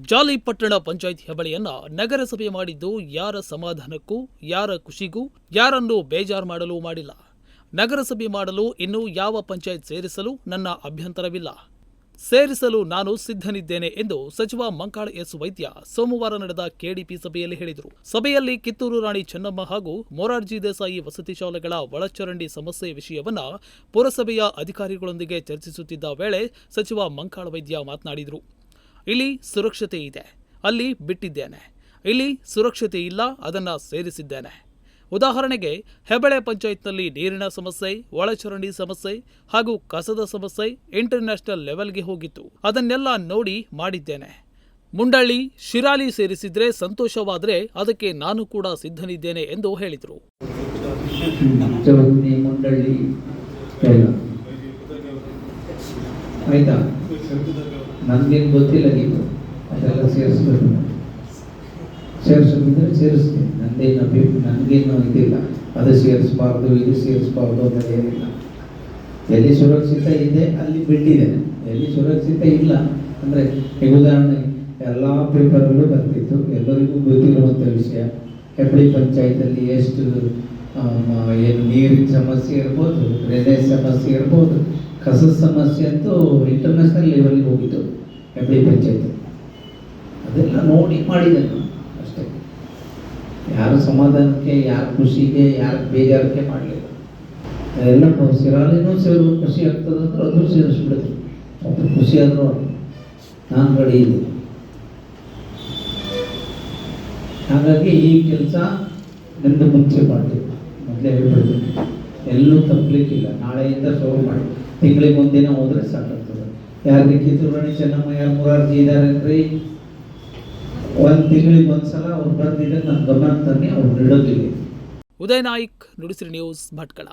ಜಾಲಿ ಪಟ್ಟಣ ಪಂಚಾಯತ್ ಹೆಬಳಿಯನ್ನ ನಗರಸಭೆ ಮಾಡಿದ್ದು ಯಾರ ಸಮಾಧಾನಕ್ಕೂ, ಯಾರ ಖುಷಿಗೂ, ಯಾರನ್ನು ಬೇಜಾರು ಮಾಡಲು ಮಾಡಿಲ್ಲ. ನಗರಸಭೆ ಮಾಡಲು ಇನ್ನು ಯಾವ ಪಂಚಾಯತ್ ಸೇರಿಸಲು ನನ್ನ ಅಭ್ಯಂತರವಿಲ್ಲ. ಸೇರಿಸಲು ನಾನು ಸಿದ್ಧನಿದ್ದೇನೆ ಎಂದು ಸಚಿವ ಮಂಕಾಳ ಎಸ್ ವೈದ್ಯ ಸೋಮವಾರ ನಡೆದ ಕೆಡಿಪಿ ಸಭೆಯಲ್ಲಿ ಹೇಳಿದರು. ಸಭೆಯಲ್ಲಿ ಕಿತ್ತೂರು ರಾಣಿ ಚೆನ್ನಮ್ಮ ಹಾಗೂ ಮೊರಾರ್ಜಿ ದೇಸಾಯಿ ವಸತಿ ಶಾಲೆಗಳ ಒಳಚರಂಡಿ ಸಮಸ್ಯೆ ವಿಷಯವನ್ನ ಪುರಸಭೆಯ ಅಧಿಕಾರಿಗಳೊಂದಿಗೆ ಚರ್ಚಿಸುತ್ತಿದ್ದ ವೇಳೆ ಸಚಿವ ಮಂಕಾಳ ವೈದ್ಯ ಮಾತನಾಡಿದರು. ಇಲ್ಲಿ ಸುರಕ್ಷತೆ ಇದೆ. ಅಲ್ಲಿ ಬಿಟ್ಟಿದ್ದೇನೆ. ಇಲ್ಲಿ ಸುರಕ್ಷತೆ ಇಲ್ಲ, ಅದನ್ನು ಸೇರಿಸಿದ್ದೇನೆ. ಉದಾಹರಣೆಗೆ, ಹೆಬಳೆ ಪಂಚಾಯತ್ನಲ್ಲಿ ನೀರಿನ ಸಮಸ್ಯೆ, ಒಳಚರಂಡಿ ಸಮಸ್ಯೆ ಹಾಗೂ ಕಸದ ಸಮಸ್ಯೆ ಇಂಟರ್ನ್ಯಾಷನಲ್ ಲೆವೆಲ್ಗೆ ಹೋಗಿತ್ತು. ಅದನ್ನೆಲ್ಲ ನೋಡಿ ಮಾಡಿದ್ದೇನೆ. ಮುಂಡಳ್ಳಿ, ಶಿರಾಲಿ ಸೇರಿಸಿದ್ರೆ ಸಂತೋಷವಾದರೆ ಅದಕ್ಕೆ ನಾನು ಕೂಡ ಸಿದ್ಧನಿದ್ದೇನೆ ಎಂದು ಹೇಳಿದರು. ಆಯ್ತಾ? ನನ್ಗೇನು ಗೊತ್ತಿಲ್ಲ ನೀವು. ಅದೆಲ್ಲ ಸೇರಿಸ್ಬೇಕು ಸೇರಿಸೋದಿದ್ರೆ ಸೇರಿಸ್ತೀನಿ. ನಂದೇನು ಅಭಿ ನನಗೇನು ಇದಿಲ್ಲ. ಅದು ಸೇರಿಸ್ಬಾರ್ದು, ಇದು ಸೇರಿಸ್ಬಾರ್ದು ಅಂತ ಏನಿಲ್ಲ. ಎಲ್ಲಿ ಸುರಕ್ಷಿತ ಇದೆ, ಅಲ್ಲಿ ಬಿಟ್ಟಿದೆ. ಎಲ್ಲಿ ಸುರಕ್ಷಿತ ಇಲ್ಲ ಅಂದರೆ ಈಗ ಉದಾಹರಣೆ, ಎಲ್ಲ ಪೇಪರ್ಗಳು ಬರ್ತಿತ್ತು. ಎಲ್ಲರಿಗೂ ಗೊತ್ತಿರುವಂಥ ವಿಷಯ. ಹೆಬ್ಬಳ್ಳಿ ಪಂಚಾಯತಲ್ಲಿ ಎಷ್ಟು ಏನು ನೀರಿನ ಸಮಸ್ಯೆ ಇರ್ಬೋದು, ಡ್ರೈನೇಜ್ ಸಮಸ್ಯೆ ಇರ್ಬೋದು. ಕಸದ ಸಮಸ್ಯೆ ಅಂತೂ ಇಂಟರ್ನ್ಯಾಷನಲ್ ಲೆವೆಲ್ಗೆ ಹೋಗಿತ್ತು ಡಿ ಪಂಚಾಯತ್. ಅದೆಲ್ಲ ನೋಡಿ ಮಾಡಿದ್ದೇನೆ ನಾನು ಅಷ್ಟೇ. ಯಾರ ಸಮಾಧಾನಕ್ಕೆ, ಯಾರ ಖುಷಿಗೆ, ಯಾರ ಬೇಜಾರಕ್ಕೆ ಮಾಡಲಿಲ್ಲ. ಅದೆಲ್ಲ ಸಿರಾಲಿನೂ ಸೇರು, ಖುಷಿ ಆಗ್ತದೆ ಅಂದ್ರೆ ಅದು ಸೇರಿಸ್ಬಿಡಿದ್ರು ಅದು ಖುಷಿ ಆದರೂ ನಾನು ಕಡೆ ಇದೆ ಹಾಗಾಗಿ ಈ ಕೆಲಸ ನಿಂದು ಮುಂಚೆ ಮಾಡಲಿ ಮೊದಲೇ ಹೇಳ್ಬಿಡ್ತೀನಿ. ಎಲ್ಲೂ ತಪ್ಪಲಿಕ್ಕಿಲ್ಲ ನಾಳೆಯಿಂದ ಶುರು ಮಾಡಿ. ತಿಂಗಳಿಗೆ ಒಂದಿನ ಹೋದ್ರೆ ಸಾಕಾಗ್ತದೆ. ಯಾರಿಗೆ ಕಿತ್ತೂರಾಣಿ ಚೆನ್ನಮ್ಮ, ಯಾರು ಮುರಾರ್ಜಿ ಅಂದ್ರೆ ಒಂದು ತಿಂಗಳಿಗೆ ಒಂದ್ಸಲ ಅವ್ರು ಬಂದಿದ್ರೆ ನನ್ನ ಗಮನ ತನ್ನಿ ಅವ್ರು ಇಡೋದಿಲ್ಲ ಉದಯ್ ನಾಯ್ಕ್, ನುಡಿಸಿರಿ ನ್ಯೂಸ್ ಭಟ್ಕಳ.